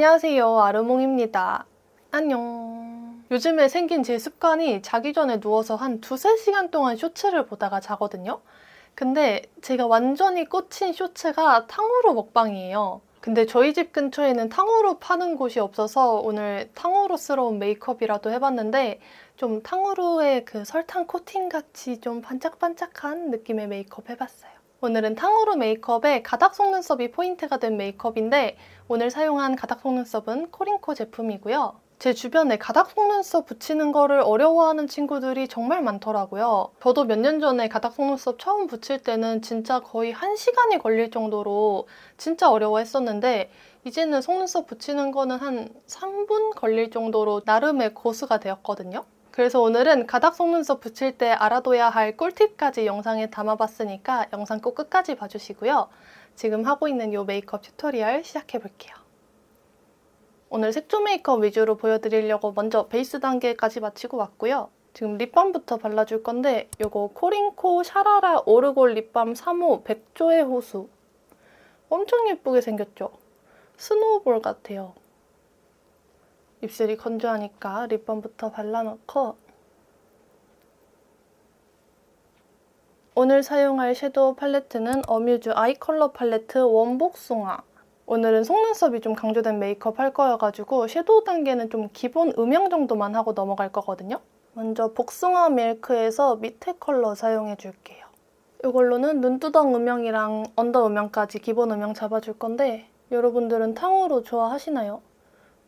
안녕하세요. 아르몽입니다. 안녕. 요즘에 생긴 제 습관이 자기 전에 누워서 한 두세 시간 동안 쇼츠를 보다가 자거든요. 근데 제가 완전히 꽂힌 쇼츠가 탕후루 먹방이에요. 근데 저희 집 근처에는 탕후루 파는 곳이 없어서 오늘 탕후루스러운 메이크업이라도 해봤는데 좀 탕후루의 그 설탕 코팅 같이 좀 반짝반짝한 느낌의 메이크업 해봤어요. 오늘은 탕후루 메이크업에 가닥 속눈썹이 포인트가 된 메이크업인데 오늘 사용한 가닥 속눈썹은 코링코 제품이고요. 제 주변에 가닥 속눈썹 붙이는 거를 어려워하는 친구들이 정말 많더라고요. 저도 몇 년 전에 가닥 속눈썹 처음 붙일 때는 진짜 거의 한 시간이 걸릴 정도로 진짜 어려워했었는데 이제는 속눈썹 붙이는 거는 한 3분 걸릴 정도로 나름의 고수가 되었거든요. 그래서 오늘은 가닥 속눈썹 붙일 때 알아둬야 할 꿀팁까지 영상에 담아봤으니까 영상 꼭 끝까지 봐주시고요. 지금 하고 있는 이 메이크업 튜토리얼 시작해볼게요. 오늘 색조 메이크업 위주로 보여드리려고 먼저 베이스 단계까지 마치고 왔고요. 지금 립밤부터 발라줄 건데 이거 코링코 샤라라 오르골 립밤 3호 백조의 호수 엄청 예쁘게 생겼죠? 스노우볼 같아요. 입술이 건조하니까 립밤부터 발라놓고 오늘 사용할 섀도우 팔레트는 어뮤즈 아이 컬러 팔레트 원복숭아 오늘은 속눈썹이 좀 강조된 메이크업 할 거여가지고 섀도우 단계는 좀 기본 음영 정도만 하고 넘어갈 거거든요. 먼저 복숭아 밀크에서 밑에 컬러 사용해 줄게요. 이걸로는 눈두덩 음영이랑 언더 음영까지 기본 음영 잡아줄 건데 여러분들은 탕후루 좋아하시나요?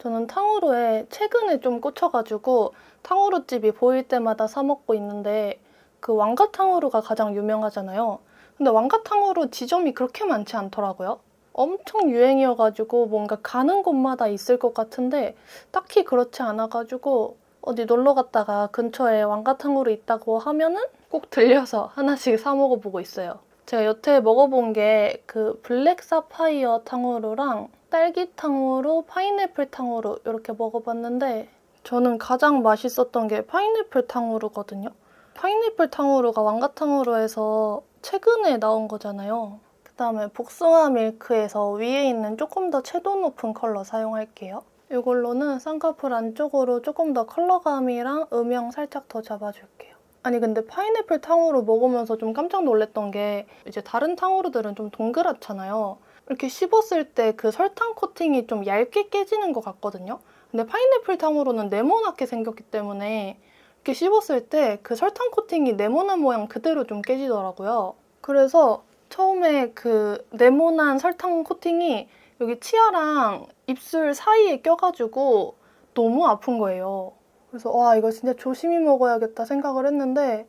저는 탕후루에 최근에 좀 꽂혀가지고 탕후루집이 보일 때마다 사 먹고 있는데 그 왕가탕후루가 가장 유명하잖아요. 근데 왕가탕후루 지점이 그렇게 많지 않더라고요. 엄청 유행이어가지고 뭔가 가는 곳마다 있을 것 같은데 딱히 그렇지 않아가지고 어디 놀러 갔다가 근처에 왕가탕후루 있다고 하면은 꼭 들려서 하나씩 사 먹어보고 있어요. 제가 여태 먹어본 게 그 블랙 사파이어 탕후루랑 딸기 탕후루, 파인애플 탕후루 이렇게 먹어봤는데 저는 가장 맛있었던 게 파인애플 탕후루거든요. 파인애플 탕후루가 왕가탕후루에서 최근에 나온 거잖아요. 그 다음에 복숭아 밀크에서 위에 있는 조금 더 채도 높은 컬러 사용할게요. 이걸로는 쌍꺼풀 안쪽으로 조금 더 컬러감이랑 음영 살짝 더 잡아줄게요. 아니 근데 파인애플 탕후루 먹으면서 좀 깜짝 놀랐던 게 이제 다른 탕후루들은 좀 동그랗잖아요. 이렇게 씹었을 때 그 설탕 코팅이 좀 얇게 깨지는 것 같거든요. 근데 파인애플 탕후루는 네모나게 생겼기 때문에 이렇게 씹었을 때 그 설탕 코팅이 네모난 모양 그대로 좀 깨지더라고요. 그래서 처음에 그 네모난 설탕 코팅이 여기 치아랑 입술 사이에 껴가지고 너무 아픈 거예요. 그래서 와 이거 진짜 조심히 먹어야겠다 생각을 했는데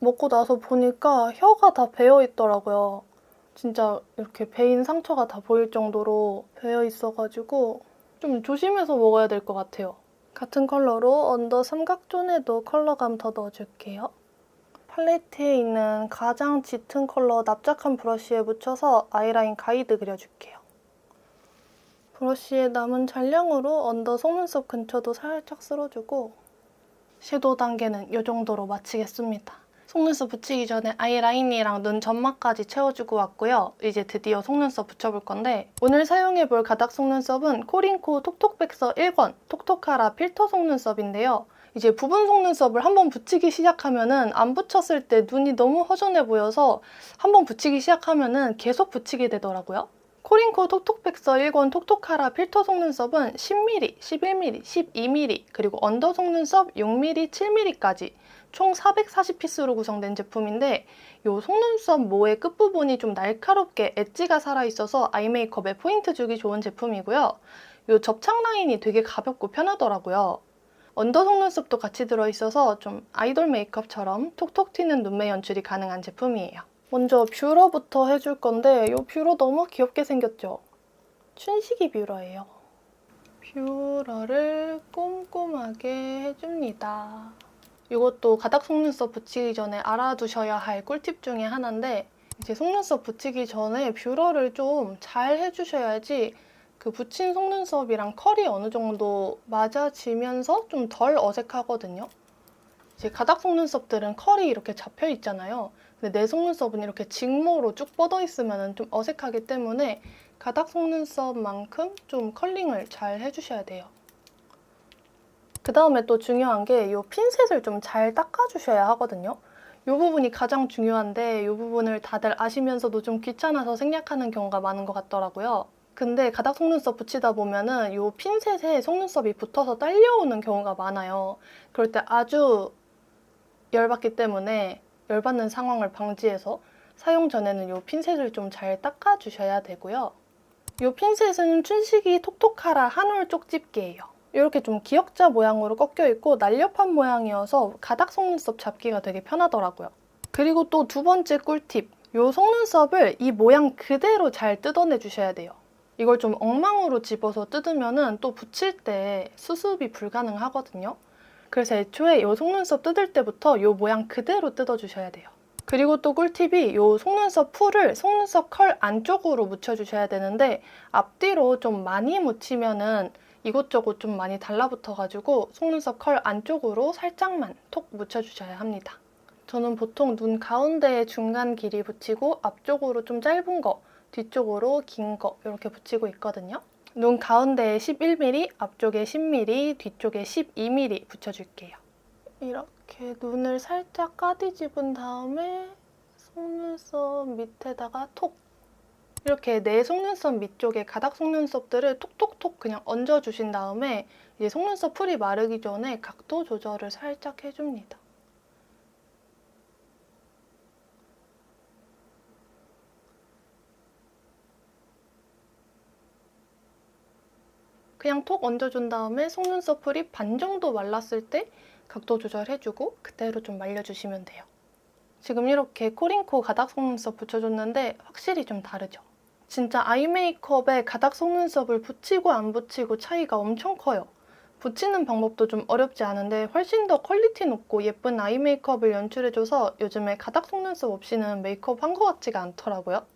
먹고 나서 보니까 혀가 다 베어 있더라고요. 진짜 이렇게 베인 상처가 다 보일 정도로 베어 있어가지고 좀 조심해서 먹어야 될 것 같아요. 같은 컬러로 언더 삼각존에도 컬러감 더 넣어줄게요. 팔레트에 있는 가장 짙은 컬러 납작한 브러쉬에 묻혀서 아이라인 가이드 그려줄게요. 브러쉬에 남은 잔량으로 언더 속눈썹 근처도 살짝 쓸어주고 섀도우 단계는 이 정도로 마치겠습니다. 속눈썹 붙이기 전에 아이라인이랑 눈 점막까지 채워주고 왔고요. 이제 드디어 속눈썹 붙여볼 건데 오늘 사용해볼 가닥 속눈썹은 코링코 톡톡백서 1권 톡톡하라 필터 속눈썹인데요. 이제 부분 속눈썹을 한번 붙이기 시작하면은 안 붙였을 때 눈이 너무 허전해 보여서 한번 붙이기 시작하면은 계속 붙이게 되더라고요. 코링코 톡톡백서 1권 톡톡하라 필터 속눈썹은 10mm, 11mm, 12mm 그리고 언더 속눈썹 6mm, 7mm까지 총 440피스로 구성된 제품인데 이 속눈썹 모의 끝부분이 좀 날카롭게 엣지가 살아있어서 아이 메이크업에 포인트 주기 좋은 제품이고요. 이 접착 라인이 되게 가볍고 편하더라고요. 언더 속눈썹도 같이 들어있어서 좀 아이돌 메이크업처럼 톡톡 튀는 눈매 연출이 가능한 제품이에요. 먼저 뷰러부터 해줄 건데 이 뷰러 너무 귀엽게 생겼죠? 춘식이 뷰러예요. 뷰러를 꼼꼼하게 해줍니다. 이것도 가닥 속눈썹 붙이기 전에 알아두셔야 할 꿀팁 중에 하나인데 이제 속눈썹 붙이기 전에 뷰러를 좀 잘 해주셔야지 그 붙인 속눈썹이랑 컬이 어느 정도 맞아지면서 좀 덜 어색하거든요. 이제 가닥 속눈썹들은 컬이 이렇게 잡혀 있잖아요. 근데 내 속눈썹은 이렇게 직모로 쭉 뻗어 있으면 좀 어색하기 때문에 가닥 속눈썹만큼 좀 컬링을 잘 해주셔야 돼요. 그 다음에 또 중요한 게 이 핀셋을 좀 잘 닦아주셔야 하거든요. 이 부분이 가장 중요한데 이 부분을 다들 아시면서도 좀 귀찮아서 생략하는 경우가 많은 것 같더라고요. 근데 가닥 속눈썹 붙이다 보면은 이 핀셋에 속눈썹이 붙어서 딸려오는 경우가 많아요. 그럴 때 아주 열받기 때문에 열받는 상황을 방지해서 사용 전에는 이 핀셋을 좀 잘 닦아주셔야 되고요. 이 핀셋은 춘식이 톡톡하라 한올 쪽집게예요. 이렇게 좀 기역자 모양으로 꺾여 있고 날렵한 모양이어서 가닥 속눈썹 잡기가 되게 편하더라고요. 그리고 또 두 번째 꿀팁. 이 속눈썹을 이 모양 그대로 잘 뜯어내 주셔야 돼요. 이걸 좀 엉망으로 집어서 뜯으면은 또 붙일 때 수습이 불가능하거든요. 그래서 애초에 이 속눈썹 뜯을 때부터 이 모양 그대로 뜯어주셔야 돼요. 그리고 또 꿀팁이 이 속눈썹 풀을 속눈썹 컬 안쪽으로 묻혀주셔야 되는데 앞뒤로 좀 많이 묻히면은 이곳저곳 좀 많이 달라붙어가지고 속눈썹 컬 안쪽으로 살짝만 톡 묻혀주셔야 합니다. 저는 보통 눈 가운데에 중간 길이 붙이고 앞쪽으로 좀 짧은 거, 뒤쪽으로 긴 거 이렇게 붙이고 있거든요. 눈 가운데에 11mm, 앞쪽에 10mm, 뒤쪽에 12mm 붙여줄게요. 이렇게 눈을 살짝 까디집은 다음에 속눈썹 밑에다가 톡 이렇게 내 속눈썹 밑쪽에 가닥 속눈썹들을 톡톡톡 그냥 얹어주신 다음에 이제 속눈썹 풀이 마르기 전에 각도 조절을 살짝 해줍니다. 그냥 톡 얹어준 다음에 속눈썹 풀이 반 정도 말랐을 때 각도 조절해주고 그대로 좀 말려주시면 돼요. 지금 이렇게 코링코 가닥 속눈썹 붙여줬는데 확실히 좀 다르죠? 진짜 아이 메이크업에 가닥 속눈썹을 붙이고 안 붙이고 차이가 엄청 커요. 붙이는 방법도 좀 어렵지 않은데 훨씬 더 퀄리티 높고 예쁜 아이 메이크업을 연출해줘서 요즘에 가닥 속눈썹 없이는 메이크업 한 것 같지가 않더라고요.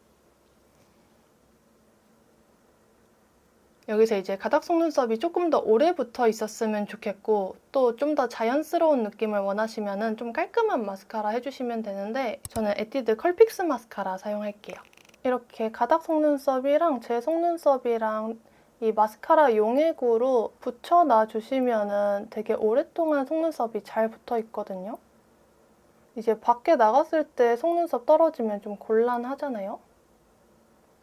여기서 이제 가닥 속눈썹이 조금 더 오래 붙어 있었으면 좋겠고 또 좀 더 자연스러운 느낌을 원하시면 좀 깔끔한 마스카라 해주시면 되는데 저는 에뛰드 컬픽스 마스카라 사용할게요. 이렇게 가닥 속눈썹이랑 제 속눈썹이랑 이 마스카라 용액으로 붙여놔 주시면은 되게 오랫동안 속눈썹이 잘 붙어 있거든요. 이제 밖에 나갔을 때 속눈썹 떨어지면 좀 곤란하잖아요.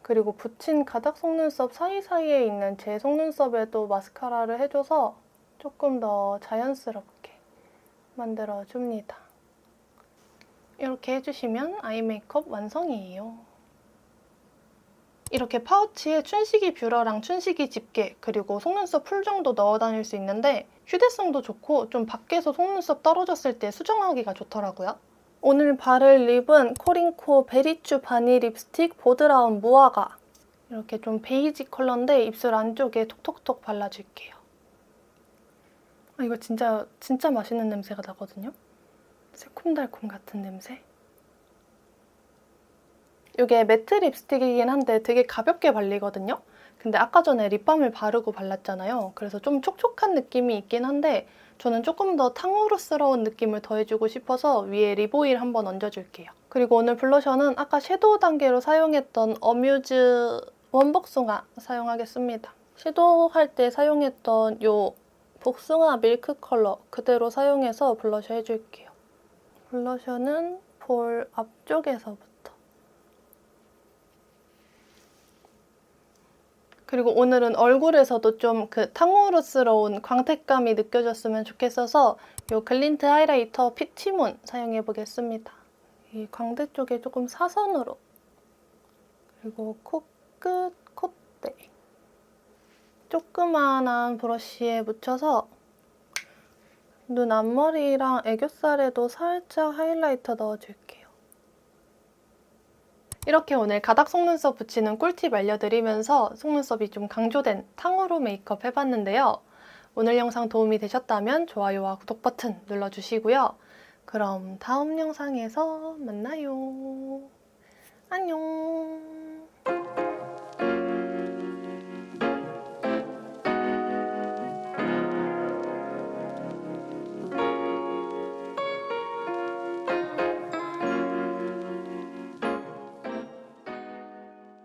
그리고 붙인 가닥 속눈썹 사이사이에 있는 제 속눈썹에도 마스카라를 해줘서 조금 더 자연스럽게 만들어줍니다. 이렇게 해주시면 아이 메이크업 완성이에요. 이렇게 파우치에 춘식이 뷰러랑 춘식이 집게 그리고 속눈썹 풀 정도 넣어 다닐 수 있는데 휴대성도 좋고 좀 밖에서 속눈썹 떨어졌을 때 수정하기가 좋더라고요. 오늘 바를 립은 코링코 베리추 바니 립스틱 보드라운 무화과 이렇게 좀 베이지 컬러인데 입술 안쪽에 톡톡톡 발라줄게요. 아, 이거 진짜 진짜 맛있는 냄새가 나거든요. 새콤달콤 같은 냄새. 이게 매트 립스틱이긴 한데 되게 가볍게 발리거든요. 근데 아까 전에 립밤을 바르고 발랐잖아요. 그래서 좀 촉촉한 느낌이 있긴 한데 저는 조금 더 탕후루스러운 느낌을 더해주고 싶어서 위에 립오일 한번 얹어줄게요. 그리고 오늘 블러셔는 아까 섀도우 단계로 사용했던 어뮤즈 원복숭아 사용하겠습니다. 섀도우 할 때 사용했던 이 복숭아 밀크 컬러 그대로 사용해서 블러셔 해줄게요. 블러셔는 볼 앞쪽에서부터 그리고 오늘은 얼굴에서도 좀 그 탕후루스러운 광택감이 느껴졌으면 좋겠어서 이 글린트 하이라이터 피치몬 사용해 보겠습니다. 이 광대 쪽에 조금 사선으로 그리고 코끝, 콧대 조그만한 브러쉬에 묻혀서 눈 앞머리랑 애교살에도 살짝 하이라이터 넣어줄게요. 이렇게 오늘 가닥 속눈썹 붙이는 꿀팁 알려드리면서 속눈썹이 좀 강조된 탕후루 메이크업 해봤는데요. 오늘 영상 도움이 되셨다면 좋아요와 구독 버튼 눌러주시고요. 그럼 다음 영상에서 만나요. 안녕.